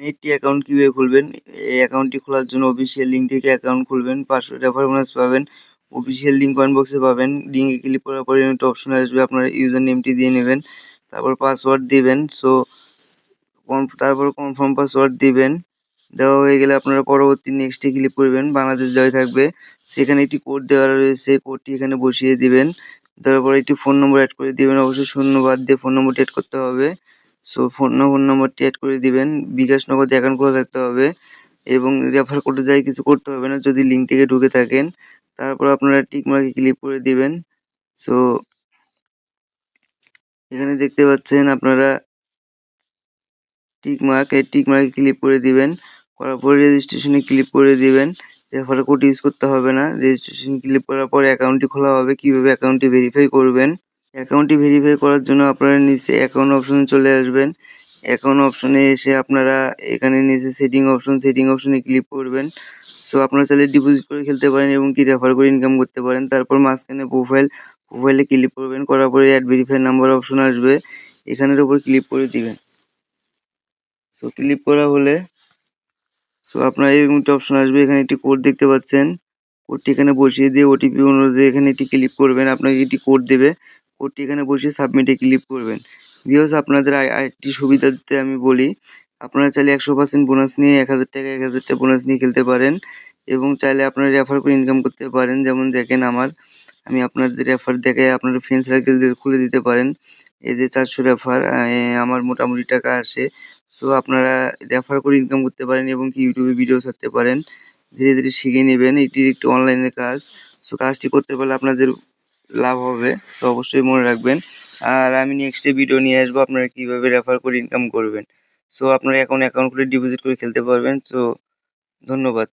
একটি অ্যাকাউন্ট কীভাবে খুলবেন? এই অ্যাকাউন্টটি খোলার জন্য অফিসিয়াল লিঙ্ক থেকে অ্যাকাউন্ট খুলবেন পাঁচশো রেফার বোনাস পাবেন অফিসিয়াল লিঙ্ক কয়েন বক্সে পাবেন লিঙ্কে ক্লিক করার পরে একটা অপশন আসবে, আপনার ইউজার নেমটি দিয়ে নেবেন, তারপর পাসওয়ার্ড দিবেন সো তারপর কনফার্ম পাসওয়ার্ড দিবেন, দেওয়া হয়ে গেলে আপনারা পরবর্তী নেক্সটে ক্লিক করবেন, বাংলাদেশ জয় থাকবে, সেখানে একটি কোড দেওয়া রয়েছে কোডটি এখানে বসিয়ে দিবেন, দেওয়ার পরে একটি ফোন নম্বর অ্যাড করে দিবেন, অবশ্যই শূন্য বাদ দিয়ে ফোন নম্বরটি অ্যাড করতে হবে। সো ফোন ফোন নম্বরটি অ্যাড করে দিবেন। বিকাশ নগদ অ্যাকাউন্ট খোলা থাকতে হবে এবং রেফার কোডে যাই কিছু করতে হবে না, যদি লিঙ্ক থেকে ঢুকে থাকেন। তারপর আপনারা টিক মার্কে ক্লিক করে দিবেন। সো এখানে দেখতে পাচ্ছেন আপনারা টিক মার্ক এই টিক মার্কে ক্লিক করে দিবেন। করার পরে রেজিস্ট্রেশনে ক্লিক করে দিবেন। রেফার কোড ইউজ করতে হবে না। রেজিস্ট্রেশন ক্লিক করার পরে অ্যাকাউন্টটি খোলা হবে। কীভাবে অ্যাকাউন্টটি ভেরিফাই করবেন? অ্যাকাউন্টটি ভেরিফাই করার জন্য আপনারা নিচে অ্যাকাউন্ট অপশনে চলে আসবেন। অ্যাকাউন্ট অপশনে এসে আপনারা এখানে নিচে সেটিং অপশন, সেটিং অপশনে ক্লিক করবেন। সো আপনারা চাইলে ডিপোজিট করে খেলতে পারেন এবং কি রেফার করে ইনকাম করতে পারেন। তারপর মাঝখানে প্রোফাইল প্রোফাইলে ক্লিক করবেন। করার পরে অ্যাড ভেরিফাই নাম্বার অপশন আসবে। এখানের উপর ক্লিক করে দিবেন। সো ক্লিক করা হলে সো আপনার এরকম একটি অপশন আসবে। এখানে একটি কোড দেখতে পাচ্ছেন। কোডটি এখানে বসিয়ে দিয়ে ওটিপি অনুরোধে এখানে একটি ক্লিক করবেন। আপনাকে একটি কোড দেবে। কোডটি এখানে বসিয়ে সাবমিটে ক্লিক করবেন। বিকজ আপনাদের আরেকটি দিতে আমি বলি, আপনারা চাইলে একশো পার্সেন্ট বোনাস নিয়ে, এক হাজার টাকা, এক হাজার টাকা বোনাস নিয়ে খেলতে পারেন এবং চাইলে আপনারা রেফার করে ইনকাম করতে পারেন। যেমন দেখেন আমার, আমি আপনাদের রেফার দেখে আপনারা ফ্রেন্ড সার্কেলদের খুলে দিতে পারেন। এই যে চারশো রেফার আমার মোটামুটি টাকা আসে। সো আপনারা রেফার করে ইনকাম করতে পারেন এবং কি ইউটিউবে ভিডিও ছাড়তে পারেন। ধীরে ধীরে শিখে নেবেন এটির একটি অনলাইনের কাজ। সো কাজটি করতে পারলে আপনাদের লাভ হবে সো অবশ্যই মনে রাখবেন। আর আমি নেক্সটে ভিডিও নিয়ে আসব, আপনারা কীভাবে রেফার করে ইনকাম করবেন। সো আপনারা এখন অ্যাকাউন্ট খুলে ডিপোজিট করে খেলতে পারবেন সো ধন্যবাদ।